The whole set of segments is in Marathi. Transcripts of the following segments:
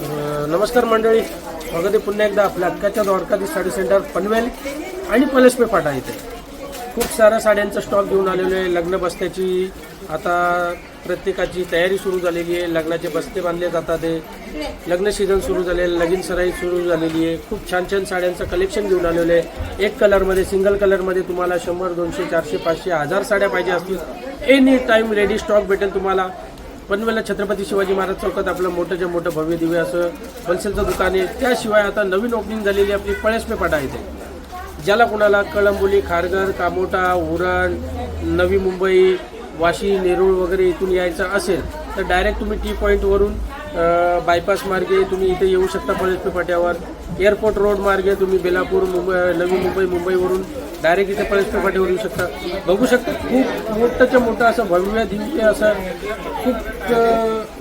नमस्कार मंडळी. स्वागत आहे पुन्हा एकदा आपल्या अक्काच्या द्वारकाधी साडी सेंटर पनवेल आणि पलसपे फाटा इथे. खूप साऱ्या साड्यांचा स्टॉक घेऊन आलेलो आहे. लग्न बस्त्याची आता प्रत्येकाची तयारी सुरू झालेली आहे. लग्नाचे बस्ते बांधले जातात आहे. लग्न सीझन सुरू झालेलं लगीन सराई सुरू झालेली आहे. खूप छान छान साड्यांचं कलेक्शन घेऊन आलेलं आहे. एक कलरमध्ये सिंगल कलरमध्ये तुम्हाला शंभर दोनशे चारशे पाचशे हजार साड्या पाहिजे असतील. एनी टाईम रेडी स्टॉक भेटेल तुम्हाला. पनवेलला छत्रपती शिवाजी महाराज चौकात आपलं मोठंच्या मोठं भव्य दिव्य असं होलसेलचं दुकान आहे त्याशिवाय आता नवीन ओपनिंग झालेली आपली पळसपे फाटा इथे ज्याला कोणाला कळंबोली खारघर कामोटा उरण नवी मुंबई वाशी नेरूळ वगैरे इथून यायचं असेल तर डायरेक्ट तुम्ही टी पॉईंटवरून बायपास मार्गे तुम्ही इथे येऊ शकता पळसपे फाट्यावर एअरपोर्ट रोड मार्गे तुम्ही बेलापूर मुंबई नवी मुंबई मुंबईवरून डायरेक्ट इथे पळसपे फाट्यावर येऊ शकता. बघू शकता खूप मोठंच्या मोठं असं भव्य दिव्य असं खूप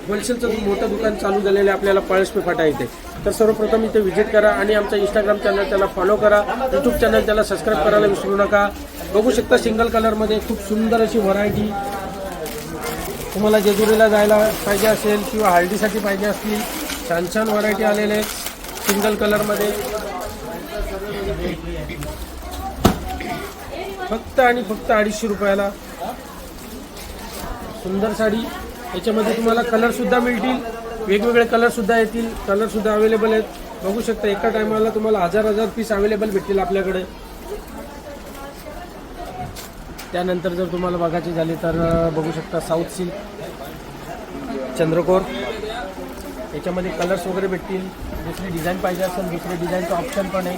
होलसेलचं मोठं दुकान चालू झालेलं आहे आपल्याला पळसपे फाटा इथे. तर सर्वप्रथम इथे व्हिजिट करा आणि आमचा इंस्टाग्राम चॅनल त्याला फॉलो करा. यूट्यूब चॅनल त्याला सबस्क्राईब करायला विसरू नका. बघू शकता सिंगल कलरमध्ये खूप सुंदर अशी व्हरायटी तुम्हाला जेजुरीला जायला पाहिजे असेल किंवा हळदीसाठी पाहिजे असतील छान छान व्हरायटी आलेले आहेत सिंगल कलरमध्ये फक्त आणि फक्त अडीचशे रुपयाला. सुंदर साडी. याच्यामध्ये तुम्हाला कलरसुद्धा मिळतील. वेगवेगळे कलरसुद्धा येतील. कलरसुद्धा अवेलेबल आहेत. बघू शकता एका टायमाला तुम्हाला हजार हजार पीस अवेलेबल भेटतील आपल्याकडे. त्यानंतर जर तुम्हाला बघायची झाली तर बघू शकता साऊथ सिल्क चंद्रकोर. याच्यामध्ये कलर्स वगैरे भेटतील. दुसरी डिझाईन पाहिजे असेल दुसरे डिझाईनचं ऑप्शन पण आहे.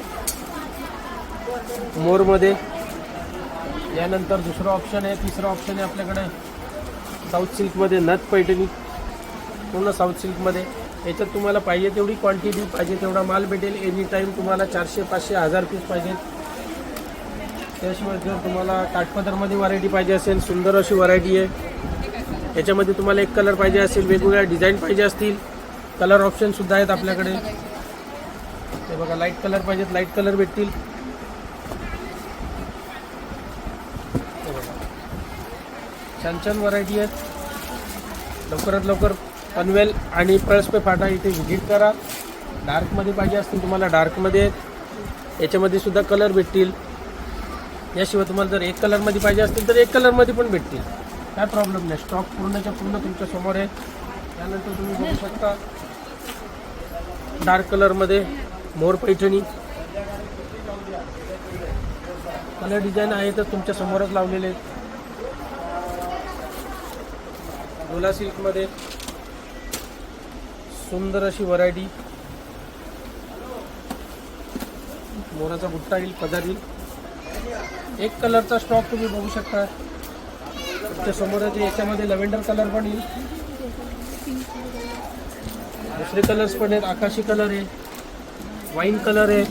मोरमध्ये. यानंतर दुसरं ऑप्शन आहे तिसरं ऑप्शन आहे आपल्याकडे. साऊथ सिल्कमध्ये नथ पैठणी. पूर्ण साऊथ सिल्कमध्ये याच्यात तुम्हाला पाहिजे तेवढी क्वांटिटी पाहिजे तेवढा माल भेटेल. एनी टाईम तुम्हाला चारशे पाचशे हजार पीस पाहिजे. त्याशिवाय जर तुम्हाला काठपदरमध्ये व्हरायटी पाहिजे असेल सुंदर अशी व्हरायटी आहे याच्यामध्ये तुम्हाला एक कलर पाहिजे असेल वेगवेगळ्या डिझाईन पाहिजे असतील कलर ऑप्शनसुद्धा आहेत आपल्याकडे. ते बघा लाइट कलर पाहिजेत लाइट कलर भेटतील. बघा. छान छान व्हरायटी आहेत. लवकरात लवकर पनवेल आणि पळसपे फाटा इथे व्हिजिट करा. डार्कमध्ये पाहिजे असतील तुम्हाला डार्कमध्ये आहेत याच्यामध्ये सुद्धा कलर भेटतील. याशिवाय तुम्हाला जर एक कलरमध्ये पाहिजे असतील तर एक कलरमध्ये पण भेटतील. काय प्रॉब्लेम नाही. स्टॉक पूर्णच्या पूर्ण तुमच्यासमोर आहे. त्यानंतर तुम्ही बघू शकता. डार्क कलरमध्ये मोर पैठणी. कलर डिझाईन आहे तर तुमच्या समोरच लावलेले आहेत. गोला सिल्कमध्ये सुंदर अशी व्हरायटी मोराचा गुट्टा येईल पदार येईल. एक कलरचा स्टॉक तुम्ही बघू शकता. तुमच्या आहे. याच्यामध्ये लव्हेंडर कलर पण येईल. दुसरे कलर्स पण आहेत. आकाशी कलर आहे. वाईन कलर आहे.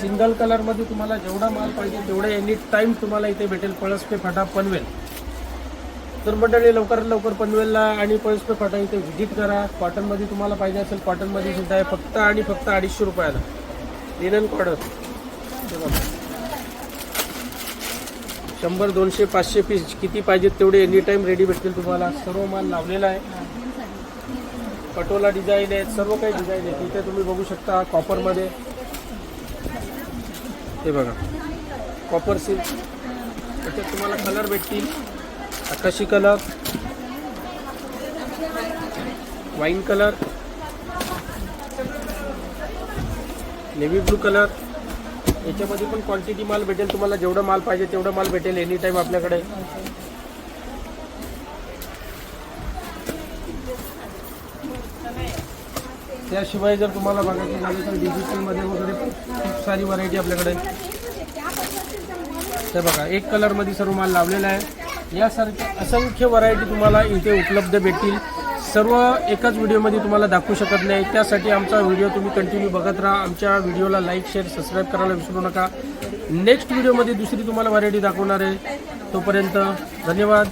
सिंगल कलरमध्ये तुम्हाला जेवढा माल पाहिजे तेवढा एनी टाईम तुम्हाला इथे भेटेल. पळसपे फाटा पनवेल. तर मंडळी लवकरात लवकर पनवेलला आणि पळसपे फाटा इथे व्हिजिट करा. कॉटनमध्ये तुम्हाला पाहिजे असेल कॉटनमध्ये सुद्धा आहे. फक्त आणि फक्त अडीचशे रुपयाला. लिनन कॉटन शंभर दोनशे पाचशे पीस किती पाहिजेत तेवढे एनी टाईम रेडी भेटतील तुम्हाला. सर्व माल लावलेला आहे. पटोला डिझाईन आहेत सर्व काही डिझाईन आहेत. इथे तुम्ही बघू शकता कॉपरमध्ये हे बघा. कॉपर सिल्क त्याच्यात तुम्हाला कलर भेटतील. आकाशी colour wine colour navy blue colour याच्यामध्ये पण क्वांटिटी माल भेटेल तुम्हाला जेवढं माल पाहिजे तेवढं माल भेटेल एनी टाईम आपल्याकडे. त्याशिवाय जर तुम्हाला बघायचं झालं तर डिजिटलमध्ये वगैरे खूप सारी व्हरायटी आपल्याकडे. ते बघा एक कलरमध्ये सर्व माल लावलेला आहे. यासारख्या असंख्य व्हरायटी तुम्हाला इथे उपलब्ध भेटतील. सर्व एकाच व्हिडिओमध्ये तुम्हाला दाखवू शकत नाही. त्यासाठी आमचा व्हिडिओ तुम्ही कंटिन्यू बघत राहा. आमच्या व्हिडिओला लाईक शेअर सबस्क्राईब करायला विसरू नका. नेक्स्ट व्हिडिओमध्ये दुसरी तुम्हाला व्हरायटी दाखवणार आहे. तोपर्यंत धन्यवाद.